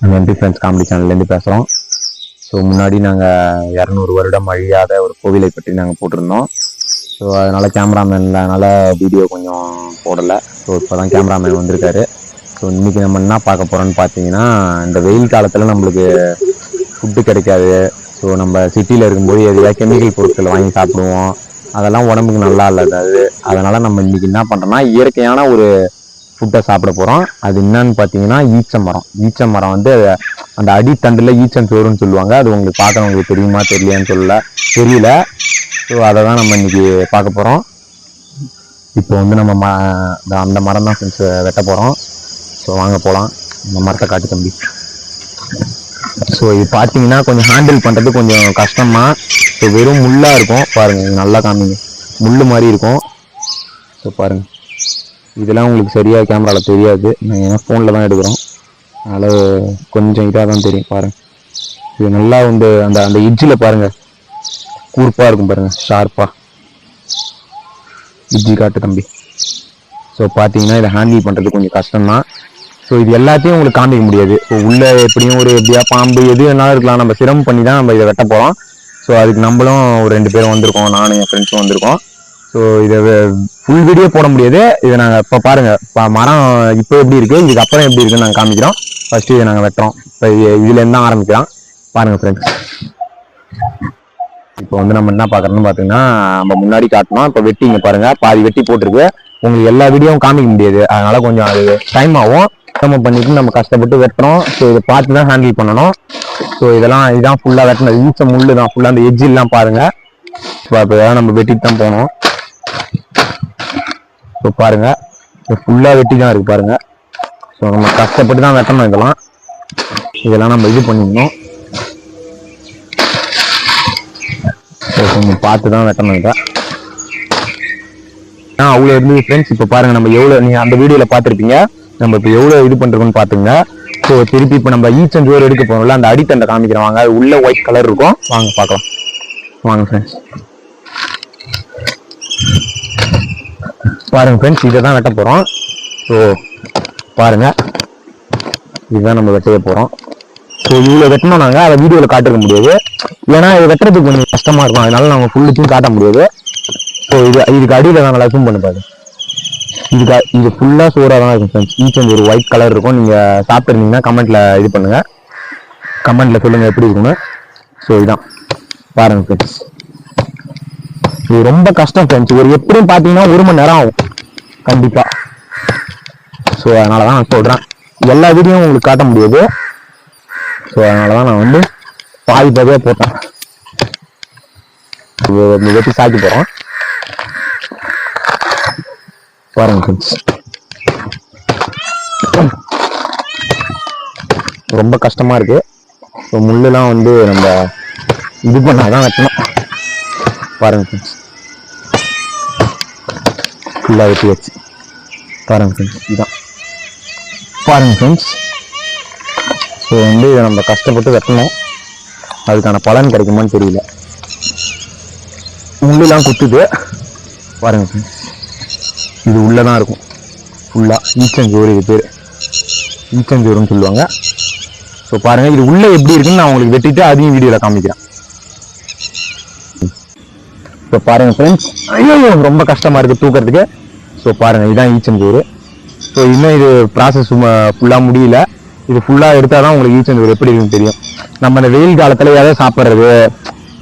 நன்றி friends comedy சேனல்லேருந்து பேசுகிறோம் so முன்னாடி நாங்கள் இரநூறு வருடம் அழியாத ஒரு கோவிலை பற்றி நாங்கள் போட்டிருந்தோம். ஸோ அதனால் கேமராமேன் இல்லாதனால வீடியோ கொஞ்சம் போடலை. ஸோ இப்போ தான் கேமராமேன் வந்திருக்காரு. ஸோ இன்றைக்கி நம்ம என்ன பார்க்க போகிறோன்னு பார்த்தீங்கன்னா இந்த வெயில் காலத்தில் நம்மளுக்கு ஃபுட்டு கிடைக்காது. ஸோ நம்ம சிட்டியில் இருக்கும்போது எதையா கெமிக்கல் பொருட்கள் வாங்கி சாப்பிடுவோம். அதெல்லாம் உடம்புக்கு நல்லா இல்லது அது அதனால் நம்ம இன்றைக்கி என்ன பண்ணுறோன்னா இயற்கையான ஒரு ஃபுட்டை சாப்பிட போகிறோம் அது என்னன்னு பார்த்தீங்கன்னா ஈச்ச மரம் ஈச்ச மரம் வந்து அந்த அடித்தண்டில் ஈச்சம் சோறுன்னு சொல்லுவாங்க. அது உங்களுக்கு பார்க்குறவங்களுக்கு தெரியுமா தெரியலையான்னு சொல்லல. தெரியல. ஸோ அதை தான் நம்ம இன்னைக்கு பார்க்க போகிறோம் இப்போ வந்து நம்ம ம அந்த மரம் தான் ஃப்ரெண்ட்ஸ் வெட்ட போகிறோம் ஸோ வாங்க போகலாம் இந்த மரத்தை காட்டு தம்பி. ஸோ இது பார்த்தீங்கன்னா கொஞ்சம் ஹேண்டில் பண்ணுறது கொஞ்சம் கஷ்டமா ஸோ வெறும் முள்ளாக இருக்கும். பாருங்கள் நல்லா காமிங்க. முள் மாதிரி இருக்கும். ஸோ பாருங்கள் இதெல்லாம் உங்களுக்கு சரியாக கேமராவில் தெரியாது. நான் ஏன்னா ஃபோனில் தான் எடுக்கிறோம். அதனால் கொஞ்சம் இதாக தான் தெரியும். பாருங்கள் இது நல்லா வந்து அந்த அந்த இட்ஜில் பாருங்கள் கூர்ப்பாக இருக்கும் பாருங்கள் ஷார்ப்பாக இட்ஜி காட்டு தம்பி. ஸோ பார்த்தீங்கன்னா இதை ஹேண்டில் பண்ணுறது கொஞ்சம் கஷ்டம்தான். ஸோ இது எல்லாத்தையும் உங்களுக்கு காமிக்க முடியாது. ஸோ உள்ளே எப்படியும் ஒரு எப்படியா பாம்பு எது வேணாலும் இருக்கலாம். நம்ம சிரமம் பண்ணி தான் நம்ம இதை வெட்ட போகிறோம் ஸோ அதுக்கு நம்மளும் ஒரு ரெண்டு பேரும் வந்திருக்கோம். நானும் என் ஃப்ரெண்ட்ஸும் வந்திருக்கோம். ஸோ இதை ஃபுல் வீடியோ போட முடியாது. இதை நாங்கள் இப்போ பாருங்கள் இப்போ மரம் இப்போ எப்படி இருக்குது இதுக்கு அப்புறம் எப்படி இருக்குன்னு நாங்கள் காமிக்கிறோம். ஃபஸ்ட்டு இதை நாங்கள் வெட்டுறோம். இப்போ இதுலேருந்து தான் ஆரம்பிக்கிறோம் பாருங்கள் ஃப்ரெண்ட்ஸ் இப்போ வந்து நம்ம என்ன பார்க்குறோம்னு பார்த்தீங்கன்னா நம்ம முன்னாடி காட்டணும் இப்போ வெட்டி இங்கே பாருங்கள் பாதி வெட்டி போட்டிருக்கு. உங்களுக்கு எல்லா வீடியோவும் காமிக்க முடியாது. அதனால் கொஞ்சம் அது டைம் ஆகும். நம்ம பண்ணிட்டு நம்ம கஷ்டப்பட்டு வெட்டுறோம். ஸோ இதை பார்த்து தான் ஹேண்டில் பண்ணணும். ஸோ இதெல்லாம் இதுதான் ஃபுல்லாக வெட்டினது ஈச்ச முள்ளு தான் ஃபுல்லாக அந்த எஜ்ஜிலாம் எல்லாம் இப்போ இப்போ இதெல்லாம் நம்ம வெட்டிட்டு தான் போகணும். ஸோ பாருங்கள் ஃபுல்லாக வெட்டி தான் இருக்குது பாருங்கள் ஸோ நம்ம கஷ்டப்பட்டு தான் வெட்டணும் இதெல்லாம். இதெல்லாம் நம்ம இது பண்ணிக்கணும் ஸோ கொஞ்சம் பார்த்து தான் வெட்டணும் இதை. ஆ அவ்வளோ இருந்தது ஃப்ரெண்ட்ஸ் இப்போ பாருங்கள் நம்ம எவ்வளோ நீங்கள் அந்த வீடியோவில் பார்த்துருப்பீங்க. நம்ம இப்போ எவ்வளோ இது பண்ணுறோம்னு பார்த்துங்க ஸோ திருப்பி இப்போ நம்ம ஈச்சன் ஜோர் எடுக்க போகிறோம்ல அந்த அடித்தண்டை காமிக்கிறேன் வாங்க. அது உள்ளே ஒயிட் கலர் இருக்கும். வாங்க பார்க்கலாம். வாங்க ஃப்ரெண்ட்ஸ் பாருங்க ஃப்ரெண்ட்ஸ் இதை தான் வெட்ட போகிறோம் ஸோ பாருங்க. இதுதான் நம்ம வெட்டைய போகிறோம் ஸோ இவ்வளோ வெட்டணும் நாங்கள் அதை வீடியோவில் காட்டிருக்க முடியாது. ஏன்னா இது வெட்டுறதுக்கு கொஞ்சம் கஷ்டமாக இருக்கும். அதனால நம்ம ஃபுல்லுக்கும் காட்ட முடியாது. ஸோ இது இதுக்கு அடியில் தான் நல்லா zoom பண்ணி பாருங்க. இதுக்கு இது ஃபுல்லாக சோறாக தான் இருக்கும் ஃப்ரெண்ட்ஸ் ஈச் ஒரு ஒயிட் கலர் இருக்கும். நீங்கள் சாப்பிட்ருந்தீங்கன்னா கமெண்ட்டில் இது பண்ணுங்கள் கமெண்ட்டில் சொல்லுங்கள் எப்படி இருக்குன்னு ஸோ இதுதான் பாருங்கள் ஃப்ரெண்ட்ஸ் இது ரொம்ப கஷ்டம் ஃப்ரெண்ட்ஸ் ஒரு எப்படியும் பார்த்தீங்கன்னா ஒரு மணி நேரம் ஆகும். கண்டிப்பாக ஸோ அதனால தான் நான் சொல்கிறேன் எல்லா வீடியோவும் உங்களுக்கு காட்ட முடியாது. ஸோ அதனால தான் நான் வந்து பாதி பாதியாக போட்டேன். இது வெட்டி சாக்கி போகிறோம் பாருங்க ஃப்ரெண்ட்ஸ் ரொம்ப கஷ்டமாக இருக்குது ஸோ முள்ளெலாம் வந்து நம்ம இது பண்ணாதான் வெட்டணும் பாருங்க ஃப்ரெண்ட்ஸ் ஃபுல்லாக வெட்டி வச்சு பாருங்க ஃப்ரெண்ட்ஸ் இதுதான் பாருங்க ஃப்ரெண்ட்ஸ் ஸோ வந்து இதை நம்ம கஷ்டப்பட்டு வெட்டணும். அதுக்கான பலன் கிடைக்குமான்னு தெரியல. முள்ளெல்லாம் குத்துது. பாருங்க ஃப்ரெண்ட்ஸ் இது உள்ளே தான் இருக்கும். ஃபுல்லாக ஈச்சஞ்சோறு இது. பேர் ஈச்சஞ்சோறுன்னு சொல்லுவாங்க. ஸோ பாருங்கள் இது உள்ளே எப்படி இருக்குன்னு நான் உங்களுக்கு வெட்டிட்டு அதையும் வீடியோவில் காமிக்கிறேன். இப்போ பாருங்கள் ஃப்ரெண்ட்ஸ் ஐயோ ரொம்ப கஷ்டமாக இருக்குது தூக்கிறதுக்கு. ஸோ பாருங்கள் இதுதான் ஈச்சஞ்சோறு ஸோ இன்னும் இது ப்ராசஸ் ஃபுல்லாக முடியல. இது ஃபுல்லாக எடுத்தால் தான் உங்களுக்கு ஈச்சஞ்சோறு எப்படி இருக்குன்னு தெரியும். நம்ம இந்த வெயில் காலத்தில் எதை சாப்பிட்றது?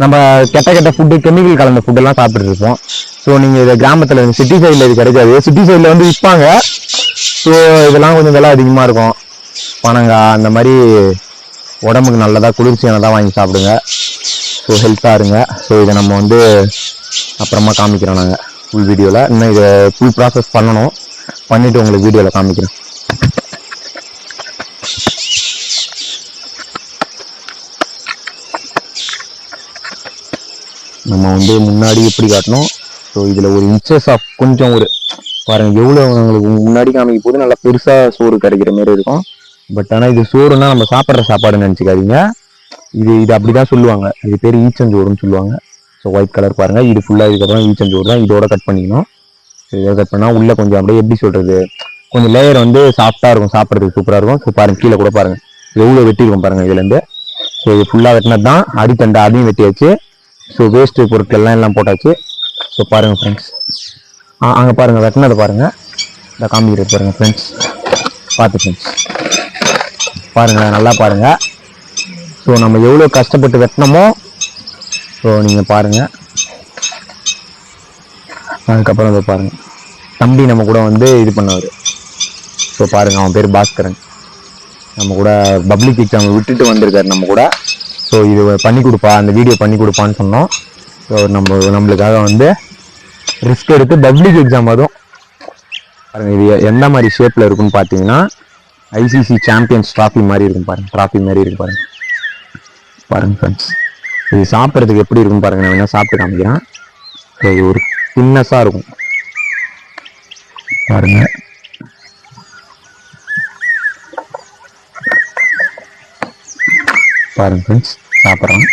நம்ம கெட்ட கெட்ட ஃபுட்டு கெமிக்கல் கலந்த ஃபுட்டெல்லாம் சாப்பிட்டுட்டு இருப்போம். ஸோ நீங்கள் இதை கிராமத்தில் சிட்டி சைடில் இது கிடைக்காது. சிட்டி சைடில் வந்து விற்பாங்க. ஸோ இதெல்லாம் கொஞ்சம் விலை அதிகமாக இருக்கும். பனங்காய் அந்த மாதிரி உடம்புக்கு நல்லதாக குளிர்ச்சியானதாக வாங்கி சாப்பிடுங்க. ஸோ ஹெல்த்தாக இருங்க. ஸோ இதை நம்ம வந்து அப்புறமா காமிக்கிறோம் நாங்கள் ஃபுல் வீடியோவில் இன்னும் இதை ஃபுல் ப்ராசஸ் பண்ணணும். பண்ணிவிட்டு உங்களுக்கு வீடியோவில் காமிக்கிறேன். நம்ம வந்து முன்னாடி எப்படி காட்டணும்? ஸோ இதில் ஒரு இன்ச்சஸ் ஆஃப் கொஞ்சம் ஒரு பாருங்க எவ்வளோ உங்களுக்கு முன்னாடி காமிக்கும் போது நல்லா பெருசாக சோறு கிடைக்கிற மாதிரி இருக்கும். பட் ஆனால் இது சோறுனா நம்ம சாப்பிட்ற சாப்பாடுன்னு நினச்சிக்காதீங்க. இது இது அப்படி தான் சொல்லுவாங்க. இது பேர் ஈச்சஞ்சோறுன்னு சொல்லுவாங்க. ஸோ ஒயிட் கலர் பாருங்க. இது ஃபுல்லாக இதுக்கப்புறம் ஈச்சஞ்சோறு தான் இதோட கட் பண்ணிக்கணும். இதோட கட் பண்ணால் உள்ளே கொஞ்சம் அப்படியே எப்படி சொல்கிறது கொஞ்சம் லேயர் வந்து சாஃப்டாக இருக்கும். சாப்பிட்றதுக்கு சூப்பராக இருக்கும். ஸோ பாருங்கள் கீழே கூட பாருங்கள் எவ்வளோ வெட்டியிருக்கும் பாருங்கள் இதுலேருந்து ஸோ இது ஃபுல்லாக வெட்டினது தான். அடித்தண்டை அதையும் வெட்டியாச்சு. ஸோ வேஸ்ட்டு பொருட்கள் எல்லாம் எல்லாம் போட்டாச்சு. ஸோ பாருங்கள் ஃப்ரெண்ட்ஸ் ஆ அங்கே பாருங்க வெட்டினதை பாருங்கள் இந்த காமிக்கிறது பாருங்கள் ஃப்ரெண்ட்ஸ் பார்த்து ஃப்ரெண்ட்ஸ் பாருங்கள் நல்லா பாருங்கள் ஸோ நம்ம எவ்வளோ கஷ்டப்பட்டு வெட்டினமோ ஸோ நீங்கள் பாருங்கள் அதுக்கப்புறம் இதை பாருங்கள் தம்பி நம்ம கூட வந்து இது பண்ணவர். ஸோ பாருங்கள் அவன் பேர் பாஸ்கரன். நம்ம கூட பப்ளிக் எக்ஸாம் விட்டுட்டு வந்திருக்காரு நம்ம கூட. ஸோ இது பண்ணி கொடுப்பா அந்த வீடியோ பண்ணி கொடுப்பான்னு சொன்னோம். ஸோ நம்ம நம்மளுக்காக வந்து ரிஸ்க் எடுத்து பப்ளிக் எக்ஸாம் அதுவும். பாருங்கள் இது எந்த மாதிரி ஷேப்பில் இருக்குன்னு பார்த்தீங்கன்னா ஐசிசி சாம்பியன்ஸ் ட்ராஃபி மாதிரி இருக்கும் பாருங்கள் ட்ராஃபி மாதிரி இருக்கும் பாருங்கள் பாருங்கள் ஃப்ரெண்ட்ஸ் இது சாப்பிட்றதுக்கு எப்படி இருக்குன்னு பாருங்க நான் சாப்பிட்டு காமிக்கிறேன். இது ஒரு தின்னஸாக இருக்கும். பாருங்க. பாருங்க ஃப்ரெண்ட்ஸ் சாப்பிட்றோம்.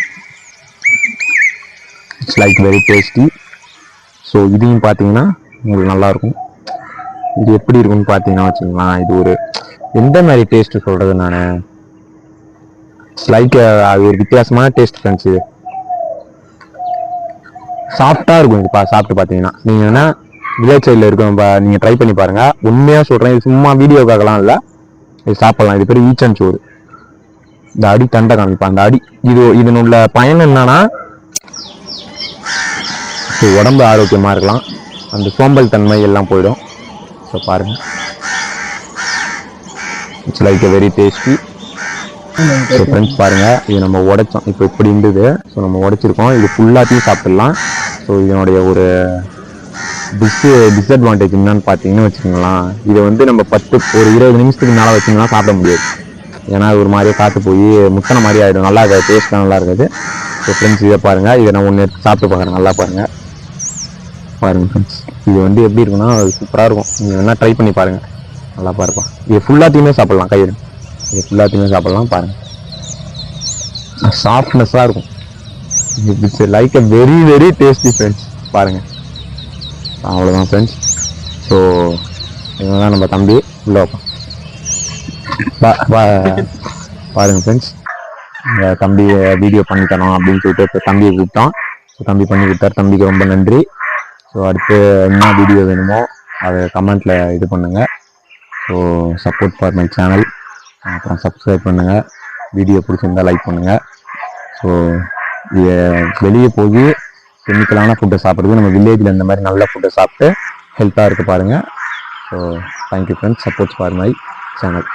It's like very tasty so இதையும் பார்த்தீங்கன்னா உங்களுக்கு நல்லா இருக்கும் இது எப்படி இருக்கும்னு பார்த்தீங்கன்னா வச்சுக்கலாம் இது ஒரு எந்த மாதிரி டேஸ்ட்டு சொல்கிறது நான்? லைக் uh, அது வித்தியாசமான டேஸ்ட் ஃப்ரெண்ட்ஸ் இது. சாஃப்டாக இருக்கும் இது சாப்பிட்டு பார்த்தீங்கன்னா நீங்கள் என்ன வில்லேஜ் சைடில் இருக்கும் பா- நீங்கள் ட்ரை பண்ணி பாருங்கள் உண்மையாக சொல்கிறேன் இது சும்மா வீடியோக்காகலாம் இல்லை. இது சாப்பிடலாம். இது பேர் ஈச்சன் சோறு இந்த அடி தண்டை காமிப்பா அந்த அடி. இது இதனுள்ள பயன் என்னன்னா ஸோ உடம்பு ஆரோக்கியமாக இருக்கலாம். அந்த சோம்பல் தன்மை எல்லாம் போயிடும். ஸோ பாருங்கள் it's like a very tasty so friends பாருங்கள் இது நம்ம உடைச்சோம். இப்போ இப்படி இருந்தது. ஸோ நம்ம உடைச்சிருக்கோம். இது ஃபுல்லாத்தையும் சாப்பிடலாம். ஸோ இதனுடைய ஒரு டிஸ் டிஸ்அட்வான்டேஜ் என்னன்னு பார்த்தீங்கன்னு வச்சுக்கோங்களேன். இதை வந்து நம்ம பத்து ஒரு இருபது நிமிஷத்துக்கு மேலே வச்சிங்கன்னா சாப்பிட முடியாது. ஏன்னா ஒரு மாதிரியே காற்று போய் முத்தனை மாதிரி ஆகிடும் நல்லா இருக்காது டேஸ்ட்லாம் நல்லா இருக்காது. ஸோ ஃப்ரெண்ட்ஸ் இதை பாருங்கள் இதை நான் ஒன்று சாப்பிட்டு பார்க்குறேன். நல்லா பாருங்கள் பாருங்கள் ஃப்ரெண்ட்ஸ் இது வந்து எப்படி இருக்குன்னா சூப்பராக இருக்கும். நீங்கள் வேணால் ட்ரை பண்ணி பாருங்கள் நல்லா பாருப்பா இது ஃபுல்லாத்தையுமே சாப்பிட்லாம் கையில். இது ஃபுல்லாத்தையுமே சாப்பிடலாம் பாருங்க. சாஃப்ட்னஸ்ஸாக இருக்கும். It's like a very very tasty friends பாருங்க. அவ்வளோதான் ஃப்ரெண்ட்ஸ் ஸோ இவங்க தான் நம்ம தம்பி. உள்ள வைப்போம் பா- பாருங்க ஃப்ரெண்ட்ஸ் தம்பி வீடியோ பண்ணி தரோம் அப்படின்னு சொல்லிட்டு தம்பியை கூப்பிட்டோம். ஸோ தம்பி பண்ணி கொடுத்தாரு. தம்பிக்கு ரொம்ப நன்றி. ஸோ அடுத்து என்ன வீடியோ வேணுமோ அதை கமெண்ட்ல இது பண்ணுங்க. So support for my channel அப்புறம் சப்ஸ்கிரைப் பண்ணுங்கள் வீடியோ பிடிச்சிருந்தால் லைக் பண்ணுங்கள் ஸோ வெளியே போய் கெமிக்கலான ஃபுட்டை சாப்பிட்றது நம்ம வில்லேஜில் இந்த மாதிரி நல்ல ஃபுட்டை சாப்பிட்டு ஹெல்த்தாக இருக்க பாருங்கள் so thank you friends supports for my channel